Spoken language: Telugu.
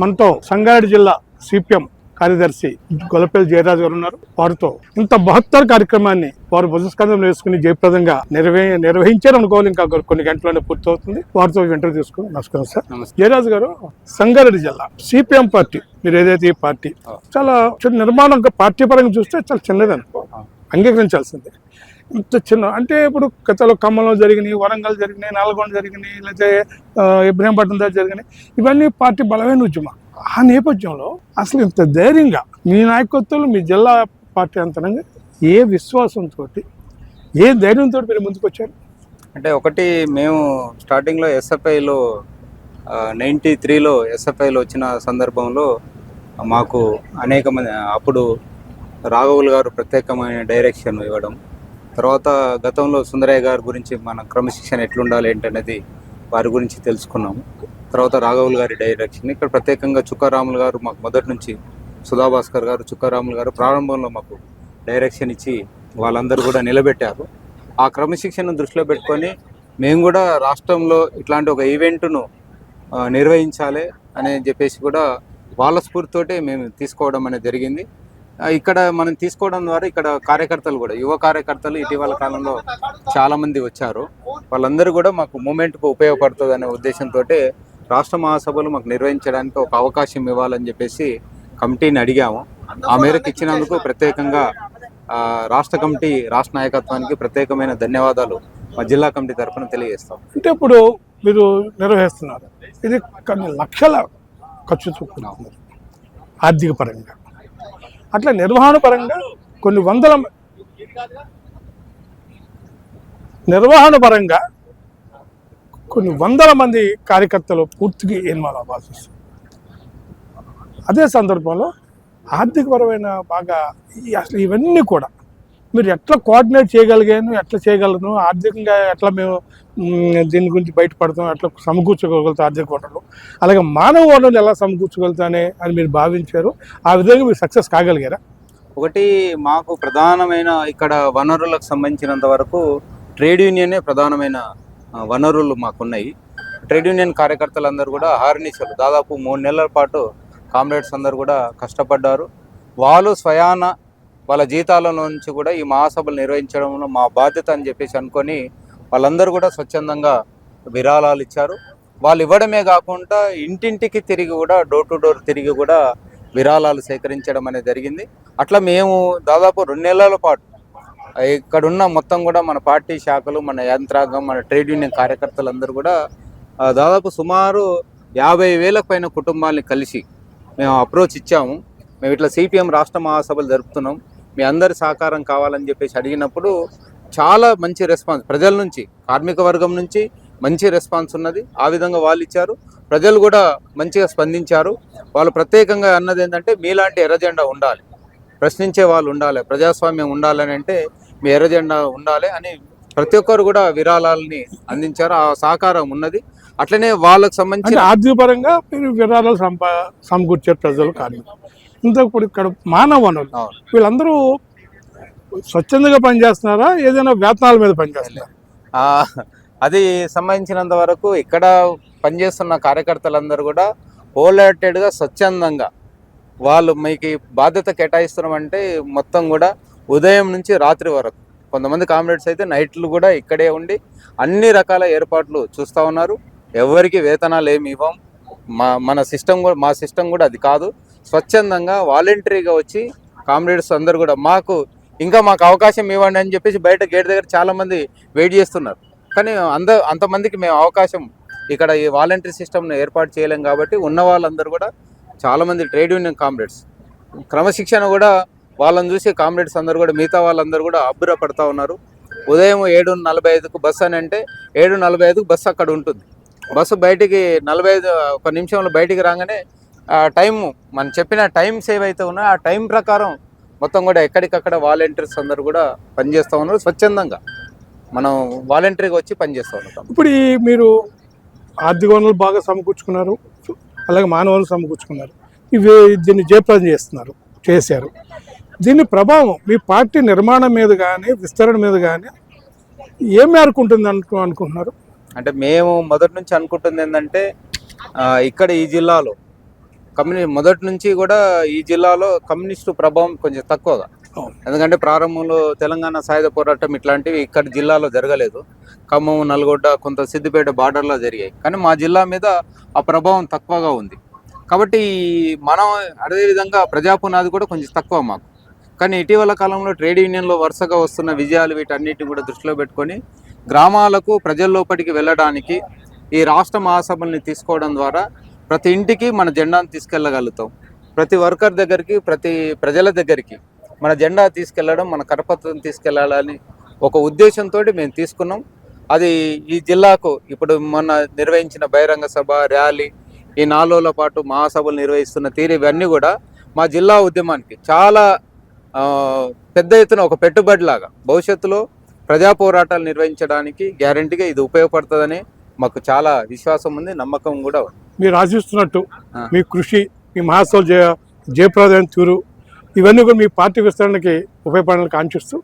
మనతో సంగారెడ్డి జిల్లా సిపిఎం కార్యదర్శి గొల్లపల్లి జయరాజు గారు ఉన్నారు. వారితో ఇంత బహత్తర కార్యక్రమాన్ని వారు భుజస్కంధం వేసుకుని జయప్రదంగా నిర్వహి నిర్వహించారు అనుకోవాలి ఇంకా కొన్ని గంటల్లోనే పూర్తవుతుంది. వారితో ఇంటర్వ్యూ తీసుకుని నమస్కారం సార్. జయరాజు గారు సంగారెడ్డి జిల్లా సిపిఎం పార్టీ మీరు ఏదైతే ఈ పార్టీ చాలా నిర్మాణం పార్టీ పరంగా చూస్తే చాలా చిన్నది అనుకో అంగీకరించాల్సిందే. ఇంత చిన్న అంటే ఇప్పుడు గతంలో ఖమ్మంలో జరిగినాయి వరంగల్ జరిగినాయి నల్గొండ జరిగినాయి లేకపోతే ఇబ్రహీంపట్నం దగ్గర జరిగినాయి. ఇవన్నీ పార్టీ బలమైన ఉద్యమం ఆ నేపథ్యంలో అసలు ఇంత ధైర్యంగా మీ నాయకత్వంలో మీ జిల్లా పార్టీ అంతరంగా ఏ విశ్వాసంతో ఏ ధైర్యంతో మీరు ముందుకు వచ్చారు అంటే ఒకటి మేము స్టార్టింగ్లో ఎస్ఎఫ్ఐలో నైంటీ త్రీలో ఎస్ఎఫ్ఐలో వచ్చిన సందర్భంలో మాకు అనేక మంది అప్పుడు రాఘవులు గారు ప్రత్యేకమైన డైరెక్షన్ ఇవ్వడం తర్వాత గతంలో సుందరయ్య గారి గురించి మన క్రమశిక్షణ ఎట్లుండాలి ఏంటనేది వారి గురించి తెలుసుకున్నాము. తర్వాత రాఘవులు గారి డైరెక్షన్ ఇక్కడ ప్రత్యేకంగా చుక్కారాములు గారు మాకు మొదటి నుంచి సుధాభాస్కర్ గారు చుక్కారాములు గారు ప్రారంభంలో మాకు డైరెక్షన్ ఇచ్చి వాళ్ళందరూ కూడా నిలబెట్టారు. ఆ క్రమశిక్షణను దృష్టిలో పెట్టుకొని మేము కూడా రాష్ట్రంలో ఇట్లాంటి ఒక ఈవెంట్ను నిర్వహించాలి అని చెప్పేసి కూడా వాళ్ళ స్ఫూర్తితోటే మేము తీసుకోవడం అనేది జరిగింది. ఇక్కడ మనం తీసుకోవడం ద్వారా ఇక్కడ కార్యకర్తలు కూడా యువ కార్యకర్తలు ఇటీవల కాలంలో చాలామంది వచ్చారు. వాళ్ళందరూ కూడా మాకు మూమెంట్కు ఉపయోగపడుతుంది అనే ఉద్దేశంతో రాష్ట్ర మహాసభలు మాకు నిర్వహించడానికి ఒక అవకాశం ఇవ్వాలని చెప్పేసి కమిటీని అడిగాము. ఆ మేరకు ఇచ్చినందుకు ప్రత్యేకంగా రాష్ట్ర కమిటీ రాష్ట్ర నాయకత్వానికి ప్రత్యేకమైన ధన్యవాదాలు మా జిల్లా కమిటీ తరఫున తెలియజేస్తాం. అంటే ఇప్పుడు మీరు నిర్వహిస్తున్నారు. ఇది కొన్ని లక్షల ఖర్చు కూడుకున్నది ఆర్థిక పరంగా అట్లా నిర్వహణ పరంగా కొన్ని వందల నిర్వహణ పరంగా కొన్ని వందల మంది కార్యకర్తలు పూర్తిగా ఇన్వాల్వ్ అవ్వాల్సి వస్తుంది. అదే సందర్భంలో ఆర్థికపరమైన బాగా అసలు ఇవన్నీ కూడా మీరు ఎట్లా కోఆర్డినేట్ చేయగలిగాను ఎట్లా చేయగలను ఆర్థికంగా ఎట్లా మేము దీని గురించి బయటపడతాం ఎట్లా సమకూర్చుకోగలుగుతాం ఆర్థిక వనరులు. అలాగే మానవ వనరులు ఎలా సమకూర్చుకోగలుగుతానే అని మీరు భావించారు. ఆ విధంగా మీరు సక్సెస్ కాగలిగారా? ఒకటి మాకు ప్రధానమైన ఇక్కడ వనరులకు సంబంధించినంత వరకు ట్రేడ్ యూనియనే ప్రధానమైన వనరులు మాకున్నాయి. ట్రేడ్ యూనియన్ కార్యకర్తలందరూ కూడా హార్నిసలు దాదాపు మూడు నెలల పాటు కామ్రేడ్స్ అందరూ కూడా కష్టపడ్డారు. వాళ్ళు స్వయాన వాళ్ళ జీతాల నుంచి కూడా ఈ మహాసభలు నిర్వహించడంలో మా బాధ్యత అని చెప్పేసి అనుకొని వాళ్ళందరూ కూడా స్వచ్ఛందంగా విరాళాలు ఇచ్చారు. వాళ్ళు ఇవ్వడమే కాకుండా ఇంటింటికి తిరిగి కూడా డోర్ టు డోర్ తిరిగి కూడా విరాళాలు సేకరించడం అనేది జరిగింది. అట్లా మేము దాదాపు రెండు నెలల పాటు ఇక్కడున్న మొత్తం కూడా మన పార్టీ శాఖలు మన యంత్రాంగం మన ట్రేడ్ యూనియన్ కార్యకర్తలందరూ కూడా దాదాపు సుమారు యాభై వేలకు పైన కుటుంబాలని కలిసి మేము అప్రోచ్ ఇచ్చాము. మేము ఇట్లా సిపిఎం రాష్ట్ర మహాసభలు జరుపుతున్నాం. మీ అందరి సహకారం కావాలని చెప్పేసి అడిగినప్పుడు చాలా మంచి రెస్పాన్స్ ప్రజల నుంచి కార్మిక వర్గం నుంచి మంచి రెస్పాన్స్ ఉన్నది. ఆ విధంగా వాళ్ళు ఇచ్చారు. ప్రజలు కూడా మంచిగా స్పందించారు. వాళ్ళు ప్రత్యేకంగా అన్నది ఏంటంటే మీలాంటి ఎర్రజెండా ఉండాలి. ప్రశ్నించే వాళ్ళు ఉండాలి. ప్రజాస్వామ్యం ఉండాలని అంటే మీ ఎర్రజెండా ఉండాలి అని ప్రతి ఒక్కరు కూడా విరాళాలని అందించారు. ఆ సహకారం ఉన్నది. అట్లనే వాళ్ళకు సంబంధించి సంబంధించిన ఆర్థిక పరంగా మీరు విరాళాలు సంపా సమకూర్చారు ప్రజలు కానీ ఇంత ఇప్పుడు ఇక్కడ మానవ వనరులు. వీళ్ళందరూ స్వచ్ఛందంగా పనిచేస్తున్నారా? ఏదైనా వేతనాల మీద పనిచేస్తున్నారా? అది సంబంధించినంత వరకు ఇక్కడ పనిచేస్తున్న కార్యకర్తలందరూ కూడా హోల్హార్టెడ్గా స్వచ్ఛందంగా వాళ్ళు మీకు బాధ్యత కేటాయిస్తున్నామంటే మొత్తం కూడా ఉదయం నుంచి రాత్రి వరకు. కొంతమంది కామ్రేడ్స్ అయితే నైట్లు కూడా ఇక్కడే ఉండి అన్ని రకాల ఏర్పాట్లు చూస్తూ ఉన్నారు. ఎవరికి వేతనాలు ఏమి ఇవ్వం? మా మన సిస్టమ్ కూడా మా సిస్టమ్ కూడా అది కాదు. స్వచ్ఛందంగా వాలంటరీగా వచ్చి కామ్రేడ్స్ అందరు కూడా మాకు ఇంకా మాకు అవకాశం ఇవ్వండి అని చెప్పేసి బయట గేట్ దగ్గర చాలామంది వెయిట్ చేస్తున్నారు. కానీ అంద అంతమందికి మేము అవకాశం ఇక్కడ ఈ వాలంటరీ సిస్టమ్ను ఏర్పాటు చేయలేం కాబట్టి ఉన్న వాళ్ళందరూ కూడా చాలామంది ట్రేడ్ యూనియన్ కామ్రేడ్స్. క్రమశిక్షణ కూడా వాళ్ళని చూసి కామ్రేడ్స్ అందరూ కూడా మిగతా వాళ్ళందరూ కూడా అబ్బురపడతా ఉన్నారు. ఉదయం ఏడు నలభై ఐదుకు బస్సు అని అంటే ఏడు నలభై ఐదుకు బస్సు అక్కడ ఉంటుంది. బస్సు బయటికి నలభై ఐదు ఒక నిమిషంలో బయటికి రాగానే ఆ టైం మనం చెప్పిన టైం సేవ్ అయితే ఉన్నాయో ఆ టైం ప్రకారం మొత్తం కూడా ఎక్కడికక్కడ వాలంటీర్స్ అందరూ కూడా పనిచేస్తూ ఉన్నారు. స్వచ్ఛందంగా మనం వాలంటరీగా వచ్చి పనిచేస్తూ ఉంటాం ఇప్పుడు ఈ మీరు ఆర్థిక వనరులు బాగా సమకూర్చుకున్నారు. అలాగే మానవ వనరులు సమకూర్చుకున్నారు. ఇవి దీన్ని జయప్రదం చేస్తున్నారు చేశారు. దీని ప్రభావం మీ పార్టీ నిర్మాణం మీద కానీ విస్తరణ మీద కానీ ఏం మేరకు ఉంటుంది అనుకు అనుకుంటున్నారు? అంటే మేము మొదటి నుంచి అనుకుంటుంది ఏంటంటే ఇక్కడ ఈ జిల్లాలో కమ్యూని మొదటి నుంచి కూడా ఈ జిల్లాలో కమ్యూనిస్టు ప్రభావం కొంచెం తక్కువగా. ఎందుకంటే ప్రారంభంలో తెలంగాణ సాయుధ పోరాటం ఇట్లాంటివి ఇక్కడ జిల్లాలో జరగలేదు. ఖమ్మం నల్గొండ కొంత సిద్దిపేట బార్డర్లో జరిగాయి. కానీ మా జిల్లా మీద ఆ ప్రభావం తక్కువగా ఉంది. కాబట్టి మనం అదేవిధంగా ప్రజాపునాది కూడా కొంచెం తక్కువ మాకు. కానీ ఇటీవల కాలంలో ట్రేడ్ యూనియన్లో వరుసగా వస్తున్న విజయాలు వీటన్నిటిని కూడా దృష్టిలో పెట్టుకొని గ్రామాలకు ప్రజల లోపలికి వెళ్ళడానికి ఈ రాష్ట్ర మహాసభల్ని తీసుకోవడం ద్వారా ప్రతి ఇంటికి మన జెండాను తీసుకెళ్ళగలుగుతాం. ప్రతి వర్కర్ దగ్గరికి ప్రతి ప్రజల దగ్గరికి మన జెండా తీసుకెళ్ళడం మన కరపత్రం తీసుకెళ్ళాలని ఒక ఉద్దేశంతో మేము తీసుకున్నాం. అది ఈ జిల్లాకు ఇప్పుడు మొన్న నిర్వహించిన బహిరంగ సభ ర్యాలీ ఈ నాలుగుల పాటు మహాసభలు నిర్వహిస్తున్న తీరు ఇవన్నీ కూడా మా జిల్లా ఉద్యమానికి చాలా పెద్ద ఎత్తున ఒక పెట్టుబడిలాగా భవిష్యత్తులో ప్రజా పోరాటాలు నిర్వహించడానికి గ్యారంటీగా ఇది ఉపయోగపడుతుందని మాకు చాలా విశ్వాసం ఉంది నమ్మకం కూడా ఉంది. మీరు ఆశిస్తున్నట్టు. మీ కృషి మీ మహాసభ జయ జయప్రదమైన తీరు ఇవన్నీ కూడా మీ పార్టీ విస్తరణకి ఉపయోగపడాలని కాంక్షిస్తూ